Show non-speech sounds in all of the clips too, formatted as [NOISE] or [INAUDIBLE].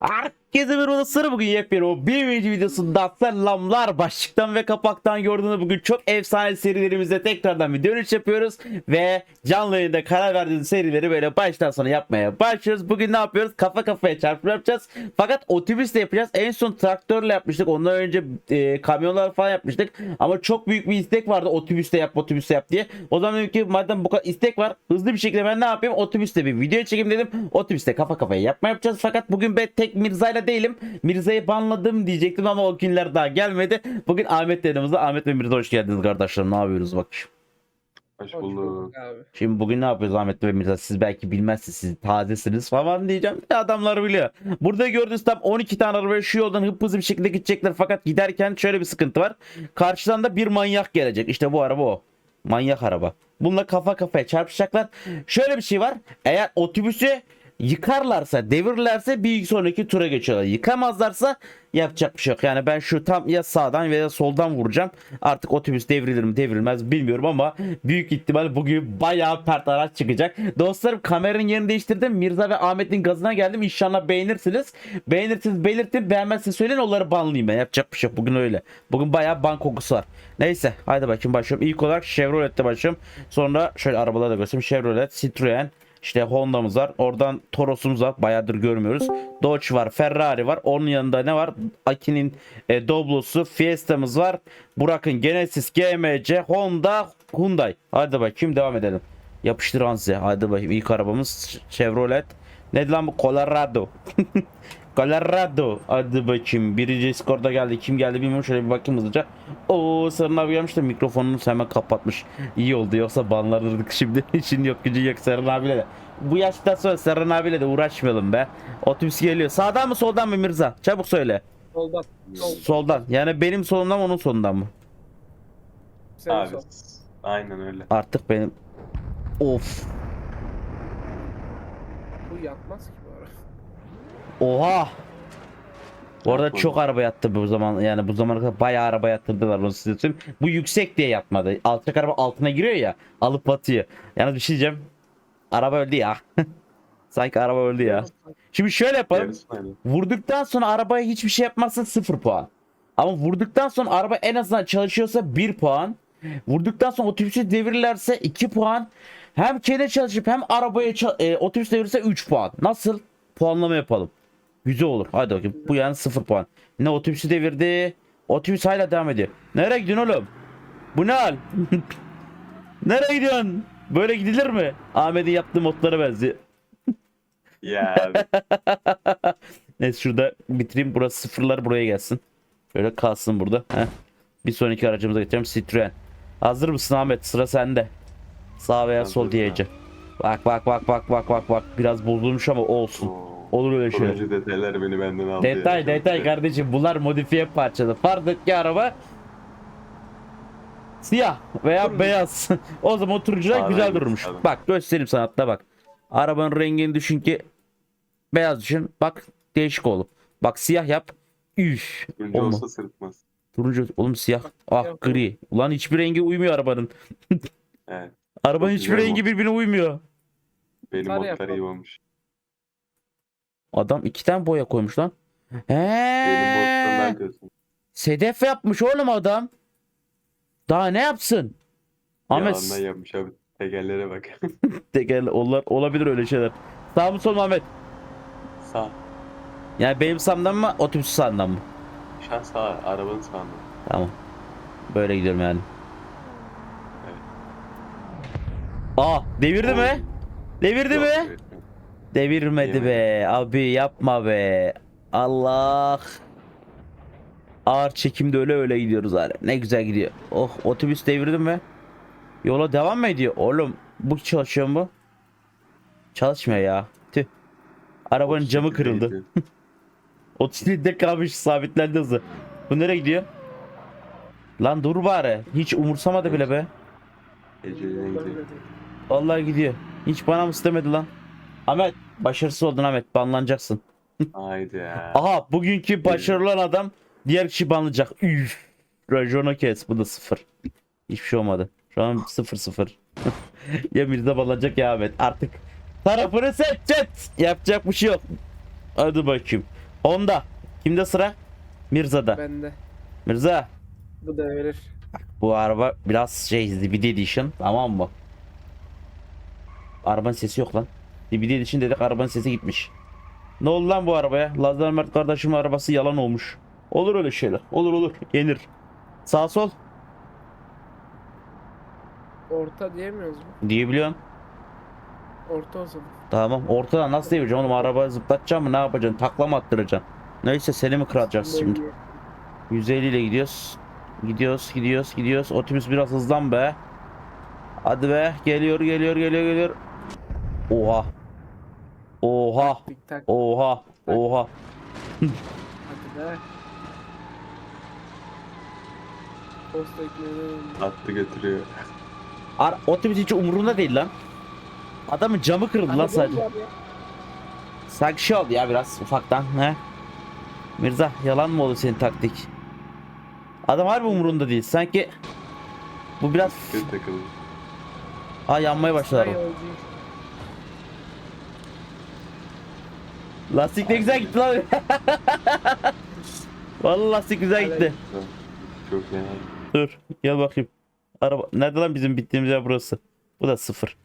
R Herkese bir odasını bugün yepyeni o bir video videosunda selamlar başlıktan ve kapaktan gördüğünüz bugün çok efsane serilerimizde tekrardan bir dönüş yapıyoruz ve canlı yayında karar verdiğimiz serileri böyle baştan sona yapmaya başlıyoruz. Bugün ne yapıyoruz? Kafa kafaya çarpma yapacağız. Fakat otobüsle yapacağız. En son traktörle yapmıştık. Ondan önce e, kamyonlar falan yapmıştık. Ama çok büyük bir istek vardı otobüste yap otobüste yap diye. O zaman dedim ki madem bu kadar istek var hızlı bir şekilde ben ne yapayım otobüste bir video çekeyim dedim. Otobüste kafa kafaya yapma yapacağız. Fakat bugün ben tek Mirza'yla değilim. Mirza'yı banladım diyecektim ama o günler daha gelmedi. Bugün Ahmet yanımızda. Ahmet ve Mirza hoş geldiniz kardeşlerim. Ne yapıyoruz bak. Hoş bulduk. Şimdi bugün ne yapıyoruz Ahmet ve Mirza? Siz belki bilmezsiniz. Siz tazesiniz falan diyeceğim. Ya adamlar biliyor. Burada gördüğünüz tam 12 tane araba şu yoldan hıp hızlı bir şekilde gidecekler. Fakat giderken şöyle bir sıkıntı var. Karşıdan da bir manyak gelecek. İşte bu araba o. Manyak araba. Bununla kafa kafaya çarpışacaklar. Şöyle bir şey var. Eğer otobüsü yıkarlarsa, devirlerse bir sonraki tura geçiyorlar. Yıkamazlarsa yapacak bir şey yok. Yani ben şu tam ya sağdan veya soldan vuracağım. Artık otobüs devrilir mi devrilmez bilmiyorum ama büyük ihtimal bugün bayağı pert araç çıkacak. Dostlarım kameranın yerini değiştirdim. Mirza ve Ahmet'in gazına geldim. İnşallah beğenirsiniz. Beğenirsiniz belirtin. Beğenmezseniz söyleyin onları banlayayım ben. Yapacak bir şey yok. Bugün öyle. Bugün bayağı ban kokusu var. Neyse haydi bakayım başlıyorum. İlk olarak Chevrolet'te başlıyorum. Sonra şöyle arabaları da göstereyim. Chevrolet, Citroen, işte Honda'mız var. Oradan Toros'umuz var. Bayağıdır görmüyoruz. Dodge var. Ferrari var. Onun yanında ne var? Aki'nin e, Doblo'su. Fiesta'mız var. Burak'ın Genesis, GMC, Honda, Hyundai. Hadi bakayım devam edelim. Yapıştır Hanzi. Hadi bakayım. İlk arabamız Chevrolet. Ne lan bu? Colorado. [LAUGHS] Colorado. Hadi bakayım. Birinci skorda geldi. Kim geldi bilmiyorum. Şöyle bir bakayım hızlıca. Oo Sarın abi gelmiş de mikrofonunu hemen kapatmış. İyi oldu yoksa banlardık [LAUGHS] şimdi. İşin yok gücün yok Sarın abiyle de. Bu yaştan sonra Sarın abiyle de uğraşmayalım be. Otobüs geliyor. Sağdan mı soldan mı Mirza? Çabuk söyle. Soldan. Sol. Soldan. Yani benim solumdan mı onun solundan mı? Senin Abi sol. aynen öyle. Artık benim. Of. Bu yatmaz ki. Oha. Bu arada Yapma. çok araba yattı bu zaman yani bu zamana kadar bayağı araba yattırdılar onu size söyleyeyim. Bu yüksek diye yatmadı. Alçak araba altına giriyor ya alıp batıyor. Yalnız bir şey diyeceğim. Araba öldü ya. [LAUGHS] Sanki araba öldü ya. Şimdi şöyle yapalım. Vurduktan sonra arabaya hiçbir şey yapmazsa 0 puan. Ama vurduktan sonra araba en azından çalışıyorsa 1 puan. Vurduktan sonra otobüsü devirirlerse 2 puan. Hem kene çalışıp hem arabaya e, otobüs devirirse 3 puan. Nasıl? Puanlama yapalım. Güzel olur. Hadi bakayım. Bu yani 0 puan. Ne otobüsü devirdi. Otobüs hala devam ediyor. Nereye gidiyorsun oğlum? Bu ne hal? [LAUGHS] Nereye gidiyorsun? Böyle gidilir mi? Ahmet'in yaptığı modlara benziyor. [LAUGHS] Ya. [LAUGHS] Neyse şurada bitireyim. Burası sıfırlar buraya gelsin. Şöyle kalsın burada. Heh. Bir sonraki aracımıza geçelim. Citroen. Hazır mısın Ahmet? Sıra sende. Sağ veya sol Hazırım diyeceğim. Bak bak bak bak bak bak bak. Biraz bozulmuş ama olsun. Olur öyle şey. Turuncu detaylar beni benden aldı. Detay ya. detay kardeşim. Bunlar modifiye parçalı. Fardaki araba siyah veya Turuncu. beyaz. [LAUGHS] o zaman turuncular Sağdan güzel durmuş. sağdan. Bak göstereyim sana hatta bak. Arabanın rengini düşün ki beyaz düşün. Bak değişik olur. Bak siyah yap. Üf. Turuncu Olma. olsa sırıtmaz. Turuncu oğlum siyah. Ah gri. Ulan hiçbir rengi uymuyor arabanın. [LAUGHS] Evet. Arabanın Çok hiçbir güzel rengi birbirine uymuyor. Benim Sarı modlar yapalım. iyi olmuş. Adam iki tane boya koymuş lan. Benim modlar He. ne diyorsun? Sedef yapmış oğlum adam. Daha ne yapsın? Ahmet Yalandan yapmış abi. Tekerlere bak. [LAUGHS] teker onlar olabilir öyle şeyler. Sağ mı sol mu Ahmet? sağ. Yani benim sağımdan mı otobüs sağından mı? Şu an sağ. Arabanın sağında. Tamam. Böyle gidiyorum yani. Evet. Aa devirdi mi? Oy. Devirdi Yok, mi? evet. Devirmedi be. Abi yapma be. Allah. Ağır çekimde öyle öyle gidiyoruz hala. Ne güzel gidiyor. Oh otobüs devirdi mi? Yola devam mı ediyor? Oğlum bu çalışıyor mu? Çalışmıyor ya. Tüh. Arabanın camı kırıldı. [LAUGHS] gidiyor. 37'de kalmış sabitlendi hızı. Bu nereye gidiyor? Lan dur bari. Hiç umursamadı bile be. Eceline gidiyor. Vallahi gidiyor. Hiç bana mı istemedi lan? Ahmet başarısız oldun Ahmet. Banlanacaksın. Haydi ya. [LAUGHS] Aha bugünkü başarılı olan adam diğer kişi banlayacak. Üf. Rajona kes. Bu da sıfır. Hiçbir şey olmadı. Şu an sıfır sıfır. [LAUGHS] ya Mirza banlanacak ya Ahmet. Artık tarafını seçeceğiz. Yapacak bir şey yok. Hadi bakayım. Onda. Kimde sıra? Mirza'da. Bende. Mirza. Bu da verir. Bu araba biraz şey DVD Edition tamam mı? Arabanın sesi yok lan. DVD Edition dedik arabanın sesi gitmiş. Ne oldu lan bu arabaya? Lazlar Mert kardeşimin arabası yalan olmuş. Olur öyle şeyler. Olur olur. Yenir. Sağ sol Orta diyemiyoruz mu? diyebiliyorsun. Orta o zaman. Tamam. Ortadan nasıl devireceğim oğlum? Araba zıplatacağım mı? Ne yapacaksın? Takla mı attıracaksın? Neyse seni mi kıracağız şimdi? Dönüyor. 150 ile gidiyoruz. Gidiyoruz, gidiyoruz, gidiyoruz. Otobüs biraz hızlan be. Hadi be. Geliyor, geliyor, geliyor, geliyor. Oha. Oha. Tik tak. Oha. Oha. Hadi be. Posta ekmeğini Attı götürüyor. Ar otobüs hiç umurunda değil lan. Adamın camı kırıldı lan sadece. Sanki şey oldu ya biraz ufaktan. He? Mirza yalan mı oldu senin taktik? Adam harbi umurunda değil. Sanki bu biraz Kötü takıldı. ha yanmaya başladı araba. Lastik ne güzel gitti lan. [LAUGHS] Vallahi lastik güzel gitti. Çok fena. Dur gel bakayım. Araba nerede lan bizim bittiğimiz yer burası. Bu da sıfır.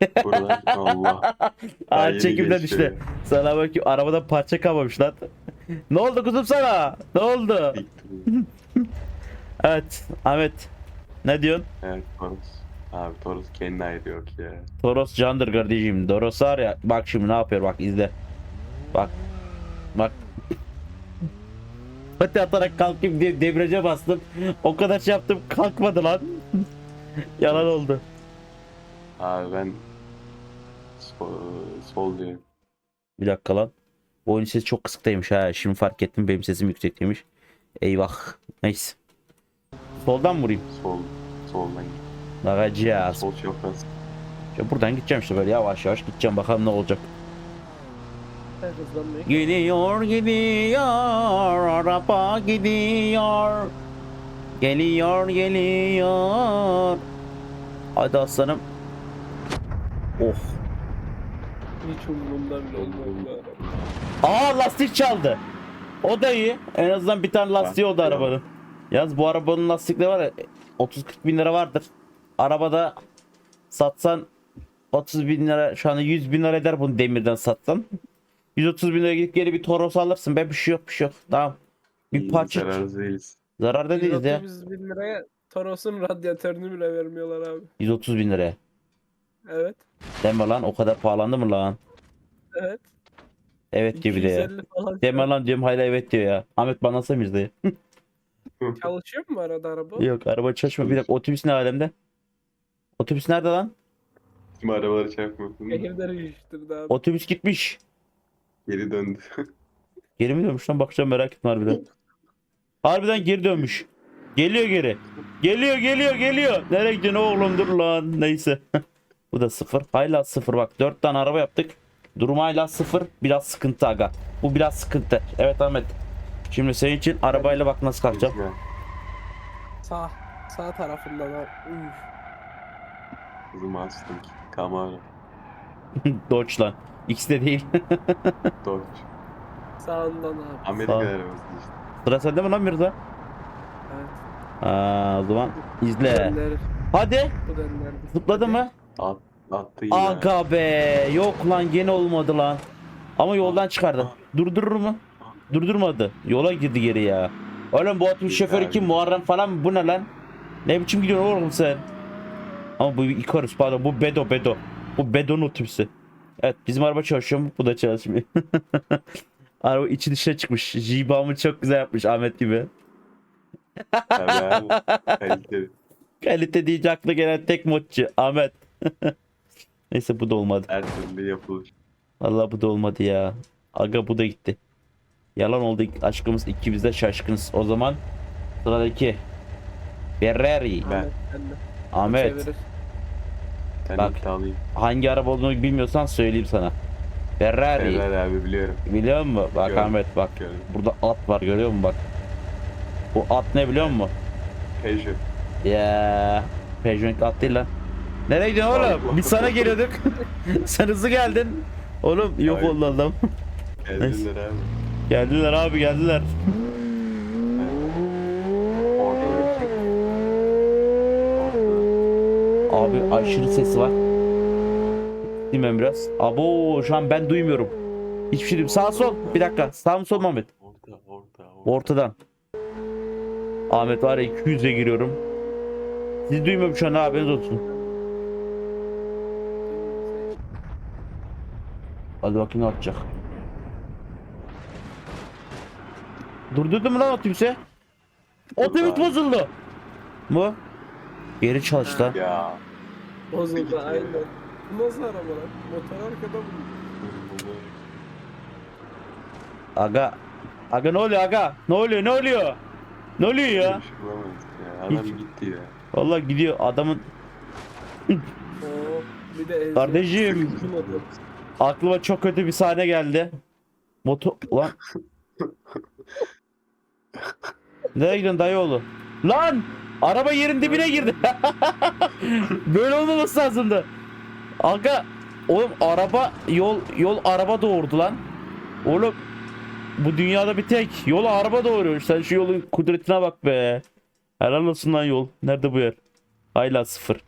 [LAUGHS] Allah. Aa çekimden işte. Sana bakayım arabada parça kalmamış lan. ne oldu kuzum sana? Ne oldu? [LAUGHS] Evet Ahmet. Ne diyorsun? Evet Toros. Abi Toros kendine ayrı yok ya. Toros candır kardeşim. Toros var ya bak şimdi ne yapıyor bak izle. Bak. Bak. Pati atarak kalkayım diye debriyaja bastım. O kadar şey yaptım kalkmadı lan. [LAUGHS] Yalan oldu. Abi ben sol, sol diyorum. Bir dakika lan. Bu oyun sesi çok kısıktaymış ha. Şimdi fark ettim benim sesim yüksekteymiş. Eyvah. Neyse. Soldan mı vurayım? Sol. Soldan. Bakacağız. Sol çapraz. Ya buradan gideceğim işte böyle yavaş yavaş gideceğim bakalım ne olacak. Gidiyor gidiyor araba gidiyor. Geliyor geliyor. Hadi aslanım. Of. Hiç umurumda bile olmuyor. Aa lastik çaldı. O da iyi. En azından bir tane lastiği oldu arabanın. Yalnız bu arabanın lastikleri var ya 30-40 bin lira vardır. Arabada satsan 30 bin lira şu anda 100 bin lira eder bunu demirden satsan. 130 bin lira gidip geri bir Toros alırsın. Be bir şey yok bir şey yok. Tamam. Bir parça Zararlı değiliz. zararda değiliz ya. 130 bin liraya Toros'un radyatörünü bile vermiyorlar abi. 130 bin liraya. Evet. Deme lan o kadar pahalandı mı lan? Evet. Evet gibi de ya. 250 falan. Deme lan diyorum hala evet diyor ya. Ahmet bana nasıl Mirza'yı? Çalışıyor mu arada araba? Yok araba çalışmıyor. Bir dakika otobüs ne alemde? Otobüs nerede lan? Tüm arabaları abi. Otobüs gitmiş. Geri döndü. Geri mi dönmüş lan bakacağım merak ettim harbiden. Harbiden geri dönmüş. Geliyor geri. Geliyor geliyor geliyor. Nereye gidiyorsun oğlum dur lan. Neyse. [LAUGHS] Bu da sıfır. Hala sıfır bak. Dört tane araba yaptık. Durum hala sıfır. Biraz sıkıntı aga. Bu biraz sıkıntı. Evet Ahmet. Şimdi senin için arabayla bak nasıl kalkacağım. Sağ. Sağ tarafından abi. Üf. Hızımı açtım. Camaro. [LAUGHS] Dodge lan. İkisi de değil. [LAUGHS] [LAUGHS] Dodge. Sağından abi. Amerika Sağ. arabası işte. Sıra sende mi lan Mirza? Evet. Aa, o zaman Bu izle. döner. Hadi. Bu döner. Zıpladı mı? At, attı yine. Aga be. Yok lan gene olmadı lan. Ama yoldan çıkardı. Durdurur mu? Durdurmadı. Yola girdi geri ya. Oğlum bu otobüs şoförü kim? Muharrem falan mı? Bu ne lan? Ne biçim gidiyorsun oğlum sen? Ama bu Icarus pardon. Bu Bedo Bedo. Bu Bedo'nun otobüsü. Evet bizim araba çalışıyor mu? Bu da çalışmıyor. [LAUGHS] araba içi dışına çıkmış. Jibamı çok güzel yapmış Ahmet gibi. Kaliteli. Kalite deyince akla gelen tek modcu Ahmet. [LAUGHS] Neyse bu da olmadı. Her türlü yapılır. Vallahi bu da olmadı ya. Aga bu da gitti. Yalan oldu aşkımız ikimiz de şaşkınız. O zaman sıradaki Ferrari. Ben. Ahmet. Ahmet. Ben Bak. iddialıyım. hangi araba olduğunu bilmiyorsan söyleyeyim sana. Ferrari. Ferrari abi biliyorum. Biliyor musun? Bak Gördüm. Ahmet bak. Gördüm. Burada at var görüyor musun bak. Bu at ne biliyor musun? Peugeot. Ya Peugeot at değil lan. Nereye gidiyorsun oğlum? Allah Biz sana geliyorduk. [LAUGHS] Sen hızlı geldin. Oğlum yok oldu adam. Geldiler abi. Geldiler abi geldiler. Abi aşırı ses var. Değil mi biraz? Abo şu an ben duymuyorum. Hiçbir şey değil. Sağ sol. Bir dakika. Sağ mı sol mu Ahmet? Orada, orada, orada. Ortadan. Ahmet var ya 200'e giriyorum. Sizi duymuyorum şu an haberiniz olsun. Hadi bakayım ne yapacak. Durdurdun mu lan otobüse? Otobüs bozuldu. Mu? Geri çalıştı. lan. Ya. Bozuldu ya. aynen. Bu nasıl araba lan? Motor arkada mı? Aga. Aga ne oluyor aga? Ne oluyor ne oluyor? Ne oluyor ya? Bir şey ya. Adam Hiç- gitti ya. Vallahi gidiyor adamın Oo, bir de ezdi. Kardeşim. Sıkıntı motor. aklıma çok kötü bir sahne geldi. Motor ulan. [LAUGHS] Nereye gidiyorsun dayıoğlu? Lan! Araba yerin dibine girdi. [LAUGHS] Böyle olmaması lazımdı. Aga oğlum araba yol yol araba doğurdu lan. Oğlum bu dünyada bir tek yol araba doğuruyor. Sen şu yolun kudretine bak be. Helal olsun lan yol. Nerede bu yer? Hala sıfır.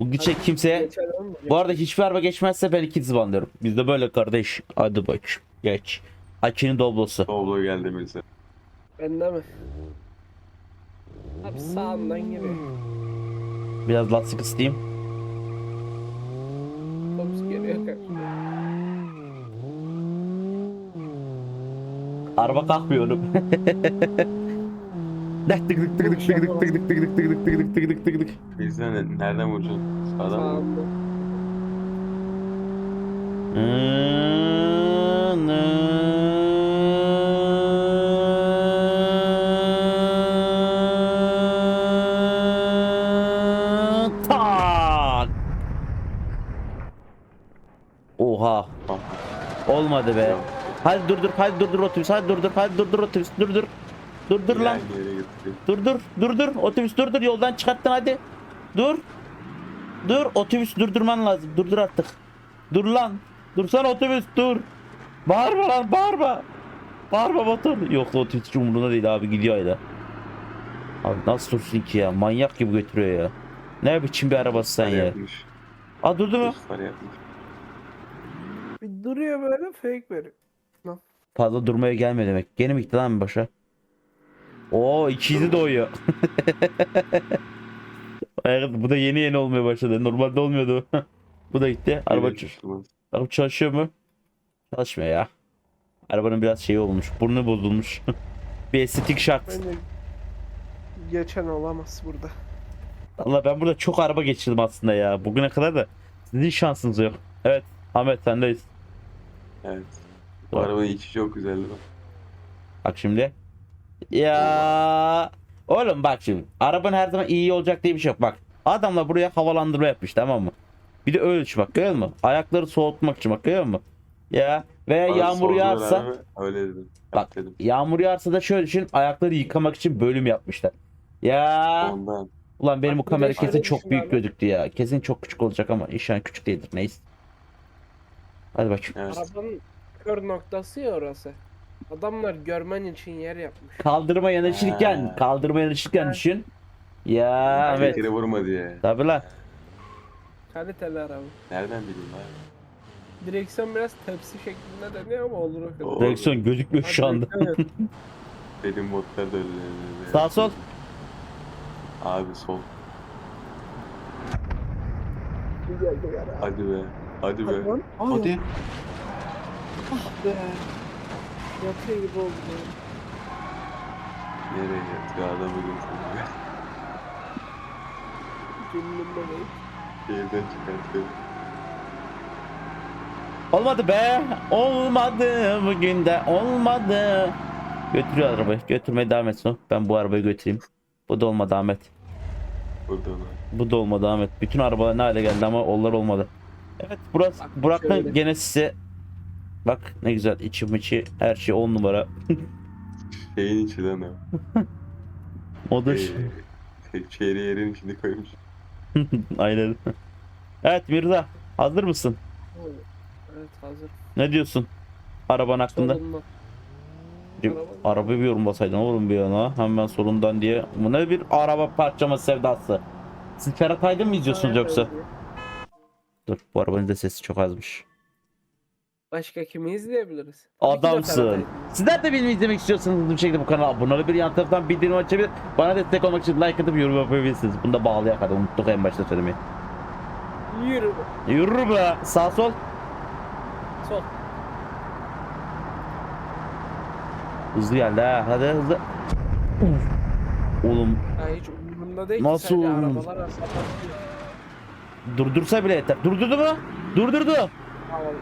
Bu gidecek mi? bu arada hiçbir araba geçmezse ben iki banlıyorum. Bizde böyle kardeş. Hadi bak. Geç. Akinin doblosu. Doblo geldi Mirza. Bende mi? Abi sağından giriyor. Biraz lastik ısıtayım. Otobüs geliyor. Araba kalkmıyor oğlum. Tık tık tık tık tık tık tık tık tık tık tık tık tık tık tık tık. Mirza ne- nereden vuracaksın? Sağdan mı? Sağında. Tak. Olmadı be. Hadi dur dur hadi dur dur otobüs hadi dur dur hadi dur dur otobüs dur dur. Dur dur lan. ileride yere götürüyor. Dur dur dur dur otobüs dur dur yoldan çıkarttın hadi. Dur. Dur otobüs durdurman lazım. Durdur artık. Dur lan. Dursana otobüs dur. Bağırma lan bağırma. Bağırma motor. Yok otobüs hiç umurunda değil abi gidiyor hala. Abi nasıl dursun ki ya manyak gibi götürüyor ya. Ne biçim bir arabası sen ya. yapmış. Aa durdu mu? Yapmış. Duruyor böyle fake veriyor. Fazla durmaya gelmiyor demek. Gene mi gitti lan başa? Oo ikisi doğuyor. [LAUGHS] Evet, bu da yeni yeni olmaya başladı. Normalde olmuyordu. [LAUGHS] bu da gitti. Araba, tutmaz. araba çalışıyor mu? Çalışmıyor ya. Arabanın biraz şeyi olmuş. Burnu bozulmuş. [LAUGHS] bir estetik şart. Bence geçen olamaz burada. Allah ben burada çok araba geçirdim aslında ya. Bugüne kadar da sizin şansınız yok. Evet. Ahmet sendeyiz. Evet. Bu arabanın içi çok güzeldi bak. Bak şimdi. Ya oğlum bak şimdi. Arabanın her zaman iyi olacak diye bir şey yok. Bak adamlar buraya havalandırma yapmış tamam mı? Bir de düşün bak görüyor musun? Ayakları soğutmak için bak görüyor musun? Ya veya Bana yağmur sordular yağarsa abi, Öyle dedim. Bak. Bak. dedim. yağmur yağarsa da şöyle düşün ayakları yıkamak için bölüm yapmışlar. Ya Ondan. ulan benim bu kamera kesin çok büyük abi. gözüktü ya. Kesin çok küçük olacak ama inşallah küçük değildir neyse. Hadi bakayım. Evet. Arabanın kör noktası ya orası. Adamlar görmen için yer yapmış. Kaldırma yanaşırken, Ha. kaldırma yanaşırken düşün. Ya evet. Tekeri vurma diye. Tabi lan. Kaliteli araba. Nereden bileyim abi? Direksiyon biraz tepsi şeklinde dönüyor ama olur o kadar. Direksiyon gözükmüyor şu anda. [LAUGHS] Benim modlar da öyle. Sağ sol. Abi sol. Bir. Hadi be. Hadi be. Hadi lan. Aa, Hadi. be. Yatıyor gibi oldu. ya. Nereye yatıyor adamı götürüyor. Cümlem bebeğim. Evden çıkartıyor. Olmadı be. Olmadı bugün de olmadı. Götürüyor arabayı. Götürmeye devam etsin. Ben bu arabayı götüreyim. Bu da olmadı Ahmet. Burada da. Bu da olmadı Ahmet. Bütün arabalar ne hale geldi ama onlar olmadı. Evet burası Bak, Burak'ın şöyle. gene size Bak ne güzel içi içi her şey 10 numara. [LAUGHS] Şeyin içi lan [LAUGHS] o. Odur. Ee, şey, çeyreği yerin içinde koymuş. [LAUGHS] Aynen. Evet Mirza hazır mısın? Evet hazır. Ne diyorsun? Arabanın hakkında. Bir Araba- bir yorumlasaydın oğlum bir yana. Hemen solundan diye. Bu ne bir araba parçama sevdası. Siz Ferhat Aydın mı izliyorsunuz Evet, yoksa? evet. Dur bu arabanın da sesi çok azmış. Başka kimi izleyebiliriz? Tabii ki de Adamsın. Sizler de benim izlemek istiyorsanız bir şekilde bu kanala abone olabilir. Yan taraftan bildirim açabilir. Bana destek olmak için like atıp yorum yapabilirsiniz. Bunu da bağlayak hadi unuttuk en başta söylemeyi. Yürü. Yürü be sağ sol. Sol. Hızlı geldi ha hadi hızlı. Uf. Oğlum Ya hiç umurumda değil Nasıl ki sadece umurumda? arabalar arasında. Durdursa bile yeter. Durdurdu mu? Durdurdu. Hava-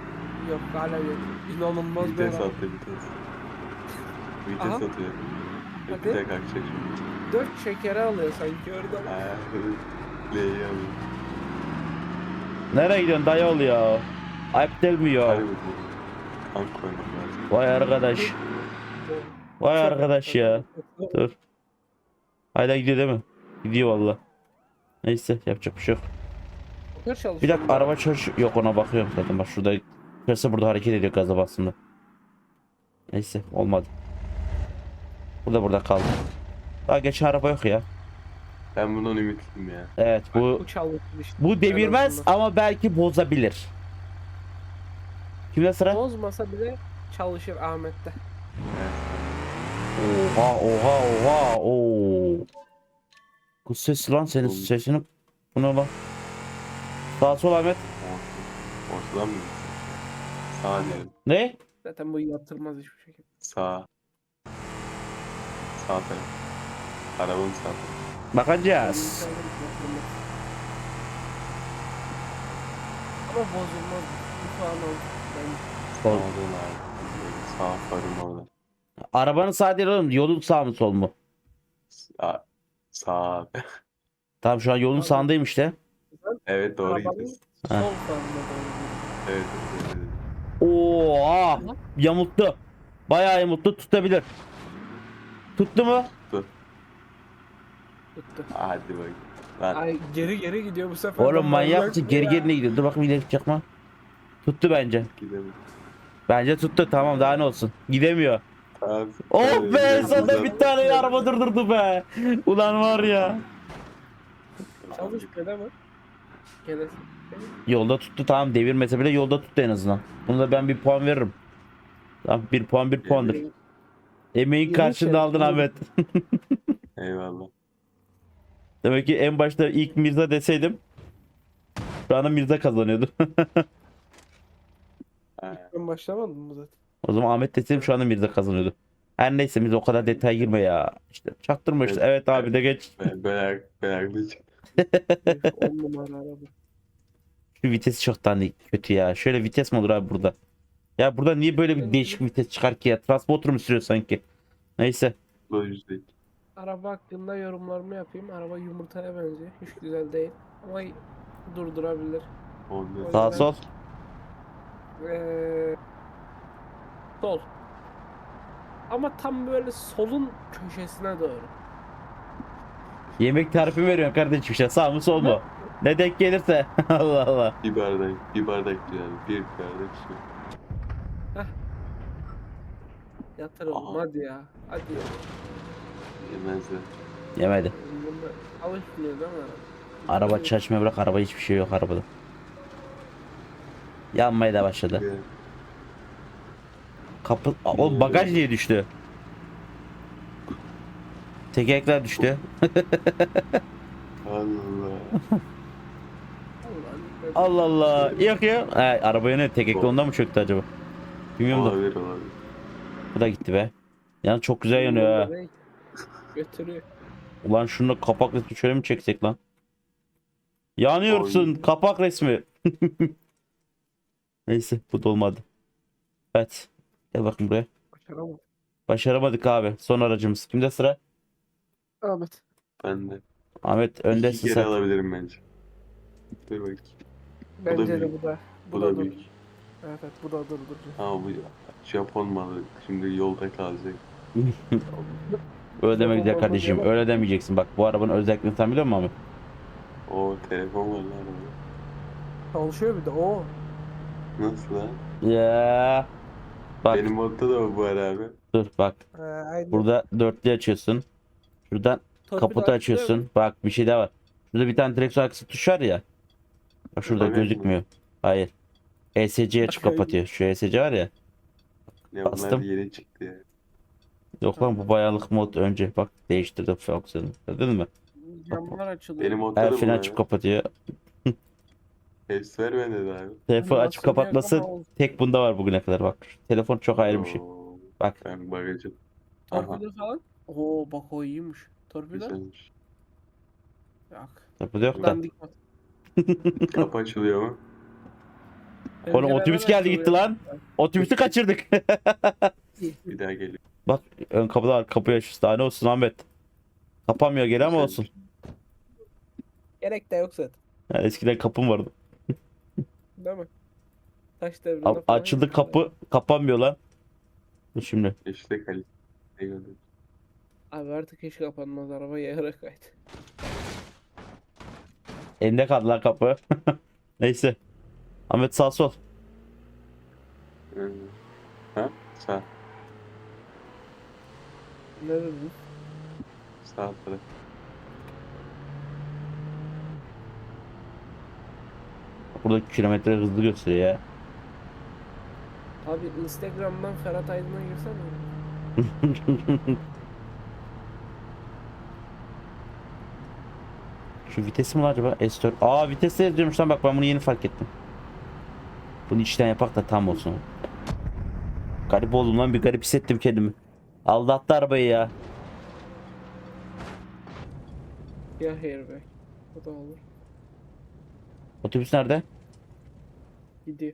Yok hala yok. İnanılmaz bir Vites attı vites. Vites Aha. atıyor. Hadi. Vites kalkacak şimdi. Dört şekeri alıyor sanki orada. Ha, L'yi alıyor. Nereye gidiyorsun dayı ol ya? Ayıp değil mi ya? Harbi diyor. Tank koymak lazım. Vay arkadaş. Vay arkadaş ya. Dur. Hala gidiyor değil mi? Gidiyor valla. Neyse yapacak bir şey yok. Motor çalışıyor. Bir dakika araba çalışıyor. Yok ona bakıyorum zaten bak şurada. Şurası burada hareket ediyor gaza bastığında. Neyse olmadı. Burada burada kaldı. Daha geçen araba yok ya. Ben bundan ümitliyim ya. Evet bu Bu çalışıyor işte. bu devirmez ama belki bozabilir. Kimde sıra? Bozmasa bile çalışır Ahmet'te. Oha oha oha oo. Kız sesi lan senin sesini. Bu ne lan? Sağ sol Ahmet. Orta. Ortadan mı? Sağ diyelim. Ne? Zaten bu yatırmaz hiçbir şekilde. Sağ. Sağ taraf. Arabanın sağ tarafı. Bakacağız. Ama bozulmaz. Bu falan oldu. Sağ Sol. abi. Sağ farın orada. Arabanın sağ değil oğlum. Yolun sağ mı sol mu? Sağ. Sağ [LAUGHS] abi. Tamam şu an yolun sağındayım işte. Evet doğru Arabanın gidiyorsun. sol Ha. doğru. Evet. evet, evet. Oha! Yamulttu. Bayağı yamulttu. Tutabilir. Tuttu mu? Tuttu. Hadi bak. Lan Ay geri geri gidiyor bu sefer. Oğlum manyak mısın? Geri ya. geri ne gidiyor? Dur bakayım ileri çakma. Tuttu bence. gidelim. Bence tuttu. Tamam daha ne olsun. Gidemiyor. Tamam. Oh Tamam, be gidelim. sonunda bir tane araba durdurdu be. Ulan var ya. Çalışmıyor değil mi? Gene. Yolda tuttu tamam devirmese bile yolda tuttu en azından. Buna da ben bir puan veririm. Tamam bir puan bir puandır. Emeğin Yeni karşılığını şey, aldın. Ahmet. [LAUGHS] Eyvallah. Demek ki en başta ilk Mirza deseydim şu anda Mirza kazanıyordu. [LAUGHS] Ha, Ben başlamadım mı zaten? o zaman Ahmet deseydim şu anda Mirza kazanıyordu. Her neyse biz o kadar detaya girme ya. İşte çaktırma işte. Evet abi de geç. Ben, ben, ben çıktım. 10 numara araba. Şu vitesi çok tane kötü ya. Şöyle vites mi olur abi burada? Ya burada niye böyle bir değişik vites çıkar ki ya? Transporter mu sürüyor sanki? Neyse. Yüzden. Araba hakkında yorumlarımı yapayım. Araba yumurtaya benziyor. Hiç güzel değil. Ama durdurabilir. Ondan Sağ sol. Ee, sol. Ama tam böyle solun köşesine doğru. Yemek tarifi veriyorsun kardeşim işte. Sağ mı sol mu? Ne denk gelirse. [LAUGHS] Allah Allah. bir bardak, bir bardak diyor abi. Bir bardak su. Aha. hadi ya. Hadi ya. Yemezler. Yemedi. Bunda alışmıyor değil mi? Araba çalışmaya bırak. Araba hiçbir şey yok arabada. Yanmaya da başladı. Kapı... Oğlum bagaj niye düştü? Tekerlekler düştü. Allah. Allah Allah. Yok ya. He, arabaya ne? Tekerlek ondan mı çöktü acaba? Bilmiyorum da. Olabilir olabilir. Bu da gitti be. Yani çok güzel yanıyor ha. Götürüyor. Ulan şunu kapak resmi şöyle mi çeksek lan? Yanıyorsun Oy. kapak resmi. [LAUGHS] Neyse bu da olmadı. Evet. Gel bakayım buraya. Başaramadım. Başaramadık abi. Son aracımız. Kimde sıra? Ahmet. Ben de. Ahmet İki öndesin kere sen. alabilirim bence. Dur bakayım. Bence de büyük. bu da. Bu da büyük. Evet evet bu da durdurucu. Ama bu Japon malı. Şimdi yolda kalacak. [LAUGHS] Öyle demek güzel kardeşim. Öyle demeyeceksin. Bak bu arabanın özelliklerini sen biliyor musun Ahmet? O telefon var lan arabada. Çalışıyor bir de o. Nasıl lan? Ya. Bak Benim modda da bu var abi. dur bak. Ha, aynen. Burada dörtlü açıyorsun. Şuradan Torpido kaputu açıyorsun. mu? Bak bir şey daha var. Şurada bir tane direksiyon aksı tuş var ya. Bak şurada Yapamıyor gözükmüyor. Hayır. ESC açıp Bakayım. kapatıyor. Şu ESC var ya. Ne Bastım. bunlar yeni çıktı ya. Yok lan bu bayalık mod önce. Bak değiştirdim fonksiyonu. Gördün mü? Camlar açılıyor. Benim El bu freni var. açıp kapatıyor. Hepsi de abi. Telefon açıp Animasyonu kapatması tek bunda var bugüne kadar bak. Telefon çok ayrı bir şey. Oo, Bak Ben bagajım. Aha Torpido falan. Oo bak o iyiymiş. Torpido. güzelmiş. Yok. kapıda yok da. Dandik bak. [LAUGHS] Kapı açılıyor mu? Oğlum Pencereler otobüs geldi gitti lan. Otobüsü kaçırdık. [LAUGHS] Bir daha geliyor. Bak ön kapıda var. Kapıyı aç. Daha ne olsun Ahmet. Kapanmıyor geri ama olsun. Gerek de yok zaten. Yani eskiden kapım vardı. Değil mi? Taş devrinde A- falan açıldı kapı kapanmıyor lan. Dur şimdi. İşte kalite. Ne gördün? Abi artık hiç kapanmaz araba yayarak kaydı. Elinde kaldı lan kapı. [LAUGHS] Neyse. Ahmet sağ sol. Hı. Ha? Sağ. Ne dedin? Sağ taraf. Burada kilometre hızlı gösteriyor ya. Abi Instagram'dan Ferhat Aydın'a girsene. [LAUGHS] Şu vites mi lan acaba? S4. Aa vites yazıyormuş lan bak ben bunu yeni fark ettim. Bunu içten yapak da tam olsun. Garip oldum lan bir garip hissettim kendimi. Aldattı arabayı ya. Ya airbag. O da olur. Otobüs nerede? Gidiyor.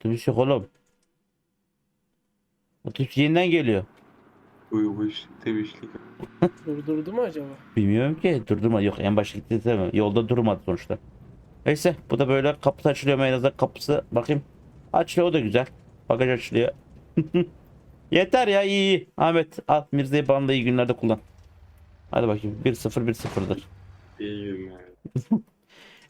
Otobüs yok oğlum. Otobüs yeniden geliyor. Bu bu işte bir işlik. Durdurdu mu acaba? Bilmiyorum ki. Durdurma. Yok en başta gitti mi? Yolda durmadı sonuçta. Neyse bu da böyle kapısı açılıyor en azından kapısı bakayım. Açılıyor o da güzel. Bagaj açılıyor. [LAUGHS] Yeter ya iyi iyi. Ahmet al Mirza'yı bana da iyi günlerde kullan. Hadi bakayım 1-0 1-0'dır. İyi günler.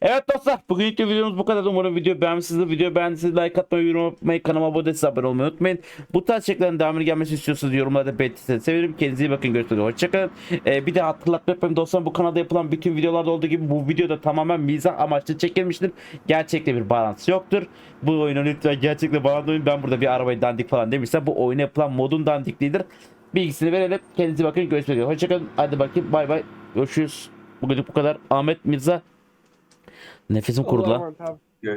Evet dostlar bugünkü videomuz bu kadar. Umarım video beğenmişsinizdir. Video beğendiyseniz like atmayı, yorum yapmayı, kanalıma abone değilseniz abone olmayı unutmayın. Bu tarz içeriklerin devamını gelmesini istiyorsanız yorumlarda belirtirseniz sevinirim. Kendinize iyi bakın. Görüşmek üzere. Hoşçakalın. Ee, bir de hatırlatma yapayım dostlar bu kanalda yapılan bütün videolarda olduğu gibi bu videoda tamamen mizah amaçlı çekilmiştir. Gerçekte bir bağlantısı yoktur. Bu oyunu lütfen gerçekle bağlanmayın. Ben burada bir arabayı dandik falan demişsem bu oyuna yapılan modun dandikliğidir. Bilgisini verelim. Kendinize bakın. Görüşmek üzere. Hoşçakalın. Hadi bakayım. Bay bay. Görüşürüz. Bugünlük bu kadar. Ahmet Mirza. Nefesim kurudu lan.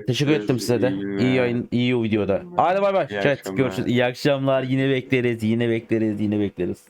Teşekkür ettim size de. İyi yayın, iyi videoda. Hadi bay bay. İyi Chat akşamlar. görüşürüz. İyi akşamlar. Yine bekleriz, yine bekleriz, yine bekleriz.